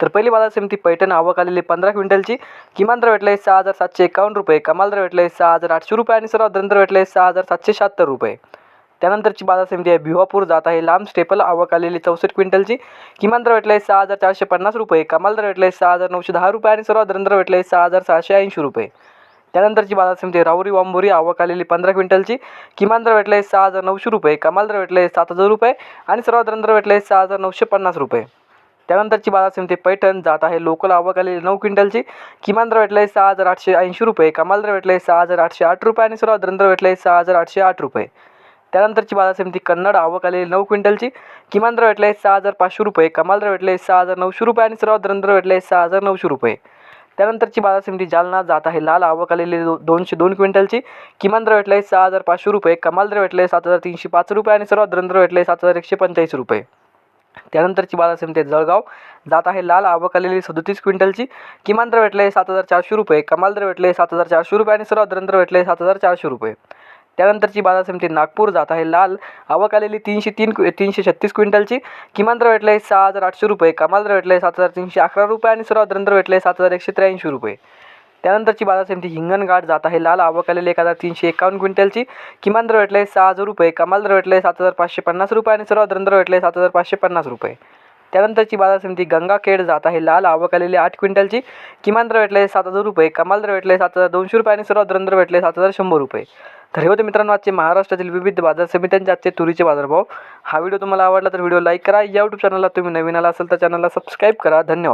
तर पहिली बाजार समिती पैठण आवक आलेली पंधरा क्विंटलची. किमान दर भेटले सहा हजार सातशे एकावन्न रुपये. कमाल दर भेटले सहा हजार आठशे रुपये आणि सर्वात दर भेटले सहा हजार सातशे शहात्तर रुपये. त्यानंतरची बाजार समिती आहे भिवापूर जात आहे लांब स्टेपल आवक आलेली चौसष्ट क्विंटलची. किमान दर भेटले सहा हजार चारशे पन्नास रुपये. कमाल दर भेटले सहा हजार नऊशे दहा रुपये आणि सर्वात दर भेटले सहा हजार सहाशे ऐंशी रुपये. त्यानंतरची बाजार समिती आहे राहुरी वांबोरी. आवक आलेली पंधरा क्विंटलची. किमान दर भेटले सहा हजार नऊशे रुपये. कमाल दर भेटले सात हजार रुपये आणि सर्वात दर भेटले सहा हजार नऊशे पन्नास रुपये. त्यानंतरची बाजार समिती पैठण जात आहे. लोकल आवक आलेली नऊ क्विंटलची. किमान दर आहे सहा हजार आठशे ऐंशी रुपये. कमाल दर आहे सहा हजार आठशे आठ रुपये आणि सर्वात दर आहे सहा हजार आठशे आठ रुपये. त्यानंतरची बाजार समिती कन्नड आवक आलेली नऊ क्विंटलची. किमान दर आहे सहा हजार पाचशे रुपये. कमाल दर भेटले सहा हजार नऊशे रुपये आणि सर्वात दर भेटले सहा हजार नऊशे रुपये. त्यानंतरची बाजार समिती जालना जात आहे. लाल आवक आलेली दो दोनशे दोन क्विंटलची. किमान दर आहे सहा हजार पाचशे रुपये. कमाल दर भेटले सात हजार तीनशे पाच रुपये आणि सर्वात दर भेटले सात हजार एकशे पंचेचाळीस रुपये. त्यानंतरची बाजार समिती जळगाव. जात आहे लाल आवक आलेली सदोतीस क्विंटलची. किमान दर भेटले सात हजार चारशे रुपये. कमाल दर भेटले सात हजार चारशे रुपये आणि सर्वात दर भेटले सात हजार चारशे रुपये. त्यानंतरची बाजार समिती नागपूर जात आहे लाल आवक आलेली तीनशे तीन तीनशे छत्तीस क्विंटलची. किमान दर भेटले सहा हजार आठशे रुपये. कमाल दर भेटले सात हजार तीनशे अकरा रुपये आणि सर्वात दर भेटले सात हजार एकशे त्र्याऐंशी रुपये. त्यानंतरची बाजार समिती हिंगणघाट जात आहे. लाल आवक आलेली एक हजार तीनशे एकावन्न क्विंटलची. किमान दर भेटले सहा हजार रुपये. कमाल दर भेटले सात हजार पाचशे पन्नास रुपये आणि सर्वात दर भेटले सात हजार पाचशे पन्नास रुपये. त्यानंतरची बाजार समिती गंगाखेड जात आहे. लाल आवक आलेली आठ क्विंटलची. किमान दर भेटले सात हजार रुपये. कमाल दर भेटले सात हजार दोनशे रुपये आणि सर्वात दर भेटले सात हजार शंभर रुपये. तर हे होते मित्रांनो आजचे महाराष्ट्रातील विविध बाजार समित्यांचे आजचे तुरीचे बाजारभाव. हा व्हिडिओ तुम्हाला आवडला तर व्हिडिओ लाईक करा. या यूट्यूब चॅनलला तुम्ही नवीन आला असेल तर चॅनलला सबस्क्राईब करा. धन्यवाद.